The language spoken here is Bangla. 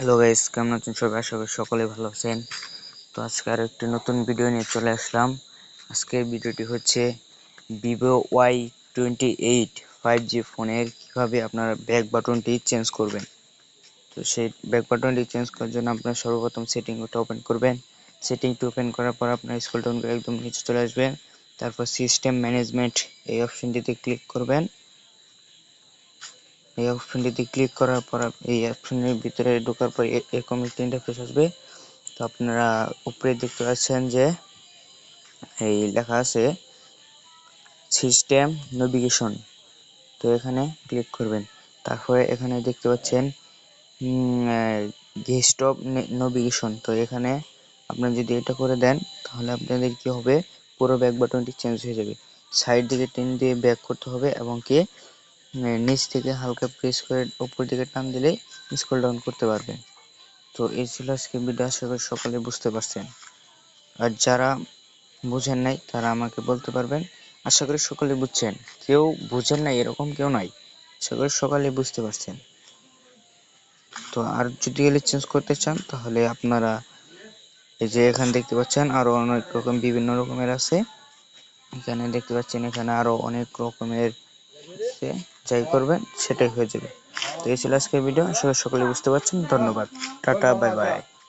হ্যালো গাইস কেমন আছেন সবাই? আশা করি সকলে ভালো আছেন। তো আজকে আর একটি নতুন ভিডিও নিয়ে চলে আসলাম। আজকের ভিডিওটি হচ্ছে Vivo Y twenty eight five G ফোনের কীভাবে আপনারা ব্যাক বাটনটি চেঞ্জ করবেন। তো সেই ব্যাক বাটনটি চেঞ্জ করার জন্য আপনার সর্বপ্রথম সেটিংটা ওপেন করবেন। সেটিংটি ওপেন করার পর আপনার স্কুল ডাউন করে একদম নিচে চলে আসবেন তারপর সিস্টেম ম্যানেজমেন্ট এই অপশনটিতে ক্লিক করবেন। এই অপশনটিতে ক্লিক করার পর এই অপশনের ভিতরে ঢোকার পর এরকম একটি ইন্টারফেস আসবে। তো আপনারা উপরে দেখতে পাচ্ছেন যে এই লেখা আছে সিস্টেম নেভিগেশন তো এখানে ক্লিক করবেন। তারপরে এখানে দেখতে পাচ্ছেন ডেস্কটপ নেভিগেশন তো এখানে আপনারা যদি এটা করে দেন, তাহলে আপনাদের কি হবে? পুরো ব্যাক বাটনটি চেঞ্জ হয়ে যাবে। সাইড দিকে টেন দিয়ে ব্যাক করতে হবে এবং কি নিচ থেকে হালকা প্রেস করে উপর দিকে টান দিলেই স্ক্রল ডাউন করতে পারবেন তো এই ছিল আজকে ভিডিও আশা করি সকলে বুঝতে পারছেন। আর যারা বুঝেন নাই, তারা আমাকে বলতে পারবেন। আশা করি সকলে বুঝছেন। কেউ বুঝেন নাই, এরকম কেউ নাই। আশা করি সকালে বুঝতে পারছেন। তো আর যদি এলে চেঞ্জ করতে চান, তাহলে আপনারা এই যে এখানে দেখতে পাচ্ছেন, আরও অনেক রকম বিভিন্ন রকমের আছে। এখানে দেখতে পাচ্ছেন, এখানে আরও অনেক রকমের যাই করবেন, সেটাই হয়ে যাবে। তো এই ছিল আজকের ভিডিও সকলে বুঝতে পারছেন। ধন্যবাদ। Tata, bye bye.